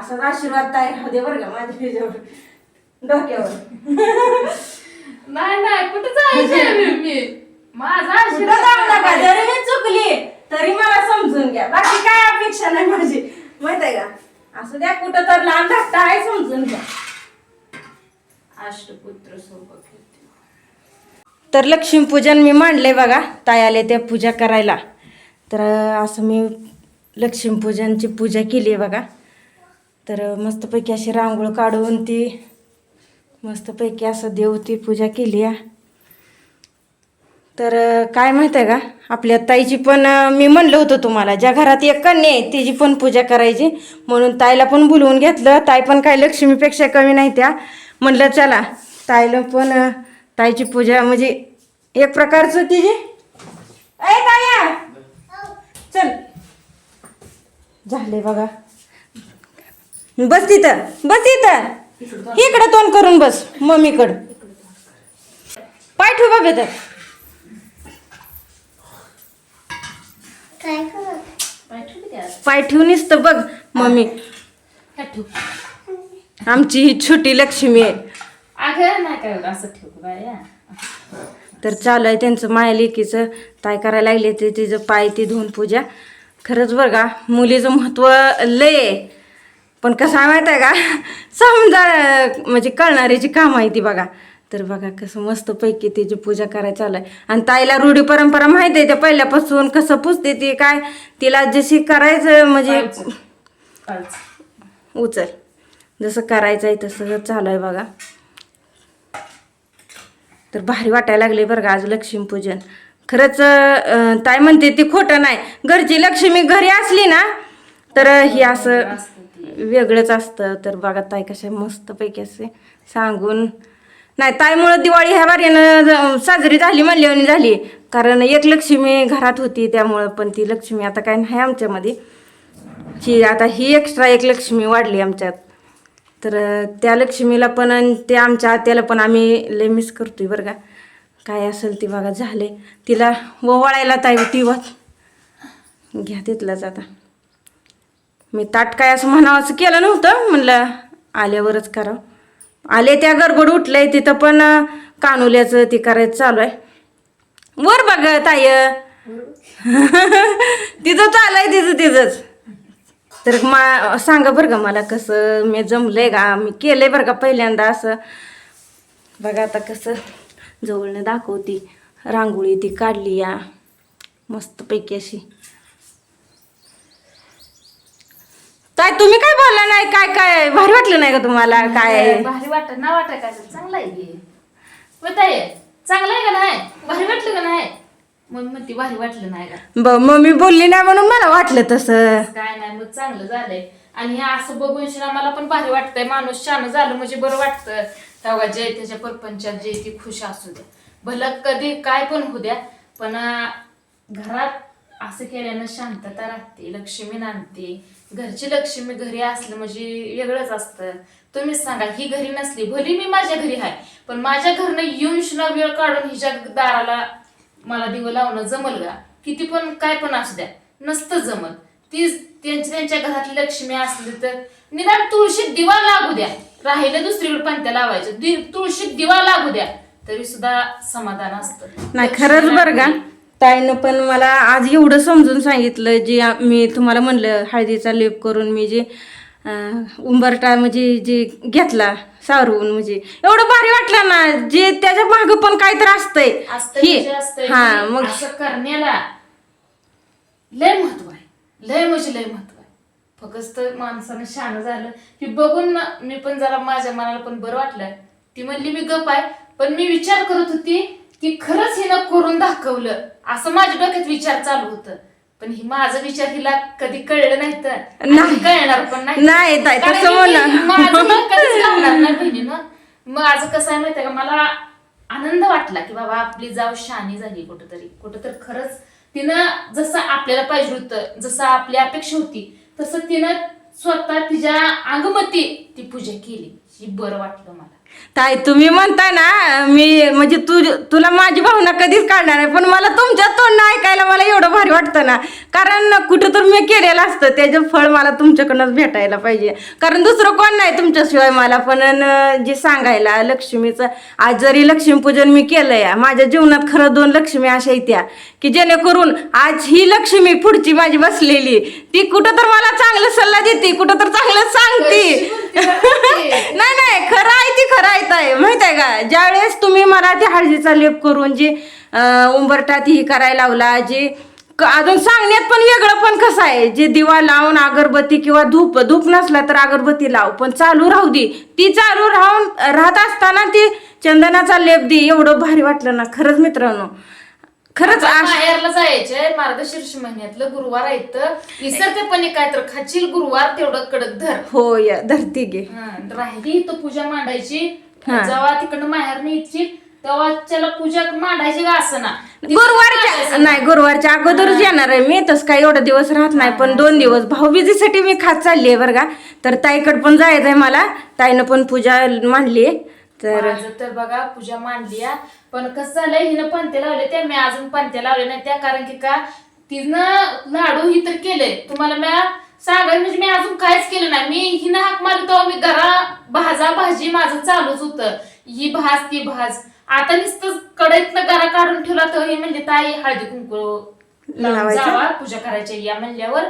असाच आशीर्वाद ताई राहू दे बरं का माझ्या ह्याच्यावर. डोक्यावर. नाही नाही कुठं जायचं मी? माझा कुठं जाऊ नका जरी मी चुकली तरी मला समजून घ्या. बाकी काय अपेक्षा नाही माझी. माहीत आहे का? असं द्या कुठं तर लहान धाकटा आहे समजून घ्या. अष्टपुत्र सौभाग्य तर लक्ष्मीपूजन मी मांडले बघा ताई आले त्या पूजा करायला. तर असं मी लक्ष्मीपूजनची पूजा केली आहे बघा. तर मस्तपैकी अशी रांगोळ काढून ती मस्तपैकी असं देवती पूजा केली आहे तर काय माहीत आहे का? आपल्या ताईची पण मी म्हणलं होतं तुम्हाला ज्या घरात एक कन्या आहे तिची पण पूजा करायची. म्हणून ताईला पण बोलवून घेतलं. ताई पण काय लक्ष्मीपेक्षा कमी नाही त्या. म्हणलं चला. ताईला पण ताईची पूजा म्हणजे एक प्रकारचं तिची ताया चल. झाले बघा. बस तिथं बस तिथं इकडं तोंड करून बस मम्मीकडं. पाय ठेव बाबे तर पाठवू तर बघ मम्मी. आमची ही छोटी लक्ष्मी आहे. तर चालू आहे त्यांचं माया लेकीचं काय करायला लागले ते तिचं पाय ती धुवून पूजा. खरंच का मुलीचं महत्त्व लय आहे. पण कसं आहे माहिती आहे का? समजा म्हणजे कळणाऱ्याची काम आहे ती बघा. तर बघा कसं मस्तपैकी तिची पूजा करायला चालू आहे आणि ताईला रूढी परंपरा माहिती आहे त्या पहिल्यापासून कसं पुजते ती काय? तिला जशी करायचं म्हणजे उचल. जसं करायचं आहे तसं चालू आहे बघा. तर भारी वाटायला लागले बरं का आज लक्ष्मीपूजन. खरंच ताई म्हणते ते खोटं नाही. घरची लक्ष्मी घरी असली ना तर हे असं वेगळंच असतं. तर बघा ताई कशा मस्तपैकी असे सांगून. नाही ताईमुळं दिवाळी ह्या वारीनं ज- साजरी झाली म्हणल्याने झाली. कारण एक लक्ष्मी घरात होती त्यामुळं पण ती लक्ष्मी आता काय नाही आमच्यामध्ये. ही आता ही एक्स्ट्रा एक लक्ष्मी वाढली आमच्यात. तर त्या लक्ष्मीला पण आणि ते आमच्या आत्याला पण आम्ही लय मिस करतोय बरं का. काय असेल ती बघा झाले तिला ववाळायला ताई ती वाच घ्या तिथलाच आता. मी ताट काय असं म्हणावं असं केलं नव्हतं म्हणलं आल्यावरच करावं. आले त्या गडबड उठलंय तिथं पण कानुल्याचं ती करायचं चालू आहे. वर बघ ताय तिथं चालू आहे तिथं तिथंच. तर मा सांगा बरं का मला कसं मी जमलंय का? मी केलंय बरं का पहिल्यांदा असं? बघा आता कसं जवळनं दाखवती रांगोळी ती काढली या. मस्तपैकी अशी. काय तुम्ही काय बोलला नाही? काय काय? भारी वाटलं नाही का तुम्हाला? काय भारी वाटत ना वाटत काय चांगला आहे की. चांगला आहे का नाही? भारी वाटलं का नाही? मग म्हणती भारी वाटलं नाही का? ब मम्मी बोलली नाही म्हणून मला वाटलं तसं. काय नाही मग चांगलं झालंय. आणि हे असं बघून शिना मला पण भारी वाटतंय. माणूस छान झालं म्हणजे बरं वाटतं. तेव्हा जय त्याच्या परपंचात जे ती खुश असू द्या. भलं कधी काय पण होऊ द्या पण अं, घरात असं केल्यानं शांतता राहते लक्ष्मी नांदते. घरची लक्ष्मी घरी असलं म्हणजे वेगळंच असतं. तुम्हीच सांगा ही घरी नसली भली मी माझ्या घरी आहे पण माझ्या घरनं येऊन शिना वेळ काढून हिच्या दाराला मला दिवं लावणं जमल का? किती पण काय पण असू द्या नसतं जमत. ती त्यांच्या त्यांच्या घरातली लक्ष्मी असली तर निदान तुळशीत दिवा लागू द्या. राहिलं दुसरीकडे पंत्या लावायचं तुळशीत दिवा लागू द्या. तरी सुद्धा समाधान असतं. नाही खरंच बरं का? ताईनं पण मला आज एवढं समजून सांगितलं जे मी तुम्हाला म्हणलं हळदीचा लेप करून मी जे उंबरटा म्हणजे जे घेतला सारवून म्हणजे. एवढं भारी वाटलं ना जे त्याच्या मागं पण काहीतरी असतंय. असतं हे मग करण्याला लय महत्त्व आहे. लय म्हणजे लय महत्त्व आहे. फक्त माणसानं शान झालं की बघून ना मी पण जरा माझ्या मनाला पण बरं वाटलं. ती म्हणली मी गप आहे. पण मी विचार करत होती की खरंच हिनं करून दाखवलं. असं माझ्या डोक्यात विचार चालू होतं. पण ही माझा विचार हिला कधी कळलं नाही तर आणि नाही. कळणार पण नाही नाही ताई, कारण तसं की म्हणा. मी- माझं मला कधीच लागणार नाही बहिणीनं. मग आज कसं आहे माहितीये का? मला आनंद वाटला की बाबा आपली जाव शानी झाली कुठंतरी. कुठंतरी खरंच तिनं जसं आपल्याला पाहिजे होतं जसं आपली अपेक्षा होती तसं तिनं स्वतः तिच्या अंगमती ती पूजा केली. ही बरं वाटलं मला. ताई तुम्ही म्हणताय ना मी म्हणजे तू तुला माझी भावना कधीच काढणार नाही पण मला तुमच्या तोंड ऐकायला मला एवढं भारी वाटतं ना. कारण कुठं तर मी केलेलं असतं त्याचं फळ मला तुमच्याकडनंच भेटायला पाहिजे. कारण दुसरं कोण नाही तुमच्याशिवाय मला पण जे सांगायला लक्ष्मीचं आज जरी लक्ष्मीपूजन मी केलंय. माझ्या जीवनात खरं दोन लक्ष्मी अशा येत्या की जेणेकरून आज ही लक्ष्मी पुढची माझी बसलेली. ती कुठं तर मला चांगला सल्ला देते कुठं तर चांगलं सांगते. नाही नाही खरं आहे ती खरं आहे ताई. माहीत आहे का? ज्यावेळेस तुम्ही मला ते हळदीचा लेप करून जे अं, उंबरठात ही करायला लावला जे अजून सांगण्यात पण वेगळं पण कसं आहे? जे दिवा लावून अगरबत्ती किंवा धूप धूप नसला तर अगरबत्ती लाव पण चालू राहू दे. ती चालू राहून राहत असताना ती चंदनाचा लेप दे. एवढं भारी वाटलं ना खरंच मित्रांनो. खरंच आश- माहेरला जायचंय मार्गशीर्ष महिन्यातलं गुरुवार आहे तर विसरते पण एक काय तर खाचील गुरुवार तेवढं कडक धर. हो या धरती गे हं, राहिली इथं पूजा मांडायची. हा. जेव्हा तिकडनं माहेर न्यायची. तेव्हा त्याला पूजा मांडायची का असं ना? गुरुवारच्या नाही गुरुवारच्या अगोदरच येणार आहे मी. तसं काही एवढा दिवस राहत नाही पण दोन दिवस. भाऊबीजेसाठी मी खात चालली आहे बरं का. तर ताईकडे पण जायचं आहे मला. ताईनं पण पूजा मांडली तर माझं तर बघा पूजा मांडली आ. पण कसं झालंय हिनं पंत्या लावले त्या मी अजून पंत्या लावले नाही त्या कारण की का तिनं लाडू ही तर केलंय. तुम्हाला मी सांगायला म्हणजे मी अजून काहीच केलं नाही. मी हिनं हाक मारली तेव्हा मी घरा भाजा भाजी माझं चालूच होतं. ही भाज ती भाज. आता नुसतं कढईतनं गरा काढून ठेवला तर ही म्हणजे ताई हळदी कुंकू लावून लावायचं? जावा पूजा करायची या म्हणल्यावर.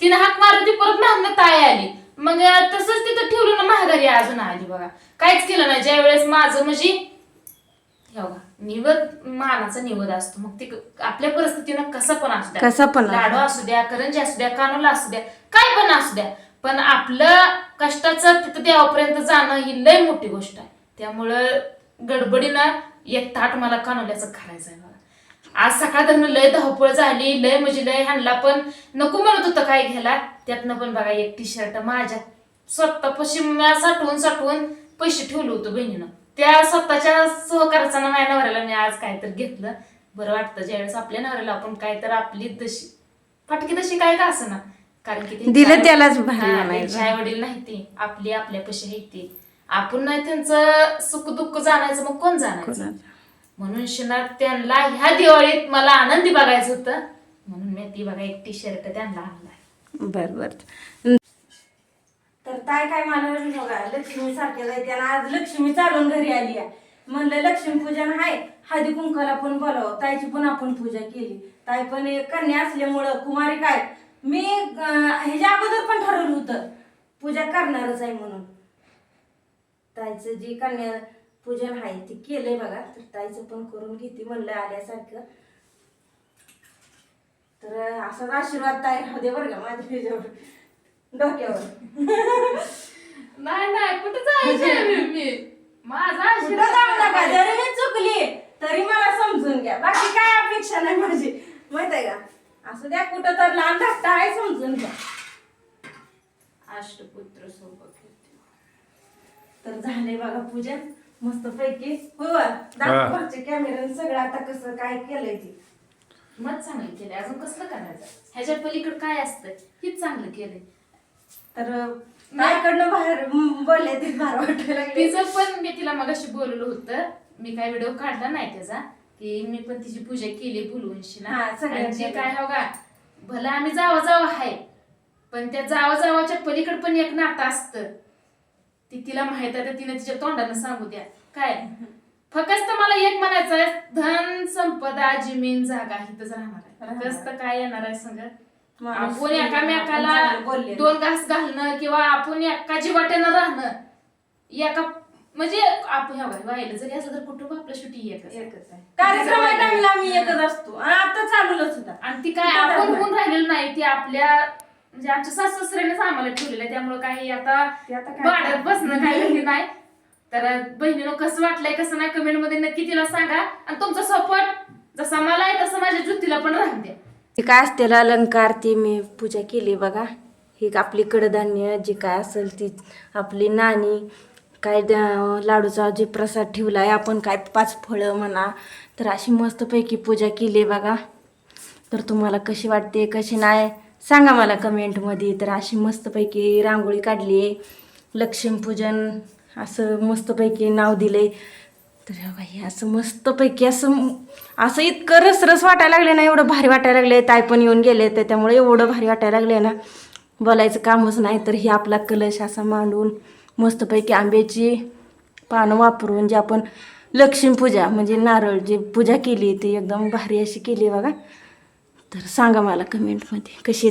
तिने हाक मारली परत मागणं ताई आली. मग तसंच तिथं ठेवलं ना महागारी अजून आली बघा. काहीच केलं नाही. ज्या वेळेस माझं म्हणजे हे बघा, निवद मानाचा निवद असतो. मग ते आपल्या परिस्थितीनं कसं पण असू द्या. कसा पण लाडू असू द्या करंजी असू द्या कानोला असू द्या काय पण असू द्या. पण आपलं कष्टाचं तिथं देवापर्यंत जाणं ही लय मोठी गोष्ट आहे. त्यामुळं गडबडीनं एक ताट मला कानोल्याचं करायचं आहे बघा. आज सकाळ धरणं लय धावपळ झाली लय म्हणजे लय हाणला पण नको म्हणत होतं काय घ्यायला. त्यातनं पण बघा एक टी शर्ट माझ्या स्वतःपाशी म्या साठवून साठवून पैसे ठेवलं होतं बहिणीनं. त्या स्वतःच्या सहकार्याचा माझ्या नवऱ्याला मी आज काय तर घेतलं. बरं वाटतं ज्यावेळेस आपल्या नवऱ्याला आपण काय तर आपली तशी फाटकी तशी काय का असं ना? कारण की दिलं त्यालाच. आई वडील नाही ते. आपली आपल्यापाशी आहे ते. आपण नाही त्यांचं सुख दुःख जाणायचं मग कोण जाणायचं? म्हणून शिनार त्यांना ह्या दिवाळीत मला आनंदी बघायचं होतं. म्हणून मी ती बघा एक टी शर्ट त्यांना आणलाय. बर बर. तर ताई काय मला बघा लक्ष्मी सारख्या जायते आणि आज लक्ष्मी चालून घरी आली आहे. म्हणलं लक्ष्मी पूजन आहे हळदी कुंकाला पण बोलावं ताईची पण आपण पूजा केली. ताई पण कन्या असल्यामुळं कुमारी काय मी ह्याच्या अगोदर पण ठरवलं होतं पूजा करणारच आहे म्हणून. ताईचं जे कन्या पूजन आहे ते केलंय बघा तर ताईचं पण करून घेते म्हणलं आल्यासारखं. तर असाच आशीर्वाद ताई राहू दे बरं का माझ्या ह्याच्यावर डोक्यावर. नाही नाही कुठे जायचं मी? माझा कुठं जाऊ नका जरी मी चुकली तरी मला समजून घ्या. बाकी काय अपेक्षा नाही माझी. माहीत आहे का? असू द्या कुठं तर लहान धाकटा आहे समजून घ्या. अष्टपुत्र सौभाग्य तर झाले बघा पूजन. मस्त पैकी हो. दाखवचे कॅमेऱ्याने सगळं. आता कसं काय केलंय ते. मत चांगलं केलंय. अजून कसलं करायचं? ह्याच्या पलीकडे काय असतं हेच चांगलं केलंय. तर नायकडनं बाहेर बोलले ते बाहेर वाटायला लागले. तिचं पण मी तिला मगाशी बोललो होतं. मी काय व्हिडिओ काढला नाही त्याचा की मी पण तिची पूजा केली बोलवूनशी ना हा, सगळ्यांनी आणि जे केलं. काय हो का भला आम्ही जावा जावा आहे पण त्या जावा जावाच्या पलीकडे पण एक नातं असतं. ती तिला माहीत आहे तर तिने तिच्या तोंडानं सांगू द्या. काय? फक्त मला एक म्हणायचं आहे धन संपदा जमीन जागा हिथंच राहणार आहे. फक्त काय येणार आहे सांग माणूस आपण एकामेकाला. दोन घास घालणं किंवा आपण एका जीवाट्यानं राहणं एका म्हणजे आपण ह्या वाहिलं जरी असलं तर कुटुंब आपलं शेवटी एकच आहे. एकच आहे कार्यक्रमाच्या टाइमला आम्ही एकच असतो आणि आता चालूलच होता आणि ती काय आपण? होऊन राहिलेलं नाही ती आपल्या म्हणजे आमच्या सासू सासऱ्यानेच आम्हाला ठेवलेलं आहे त्यामुळे काही आता वाढत? बसणं काही नाही तर बहिणीनं कसं वाटलंय कसं नाही कमेंटमध्ये नक्की तिला सांगा आणि तुमचा सपोर्ट जसा मला आहे तसं माझ्या ज्योतीला पण राहून द्या. ते काय असते अलंकार ती मी पूजा केली बघा. ही आपली कडधान्य जी काय असेल ती आपली नाणी काय द- लाडूचा जे प्रसाद ठेवला आहे आपण काय पाच फळं म्हणा तर अशी मस्तपैकी पूजा केली आहे बघा. तर तुम्हाला कशी वाटते कशी नाही सांगा मला कमेंटमध्ये. तर अशी मस्तपैकी रांगोळी काढली. आहे लक्ष्मीपूजन असं मस्तपैकी नाव दिले तर बाई असं मस्तपैकी असं असं इतकं रसरस वाटायला लागले ना एवढं भारी वाटायला लागले ताई पण येऊन गेले तर त्यामुळे एवढं भारी वाटायला लागले ना. बोलायचं कामच नाही तर ही आपला कलश असा मांडून मस्तपैकी आंब्याची पानं वापरून जे आपण लक्ष्मीपूजा म्हणजे नारळ जी पूजा केली ती एकदम भारी अशी केली बघा. तर सांगा मला कमेंटमध्ये कशी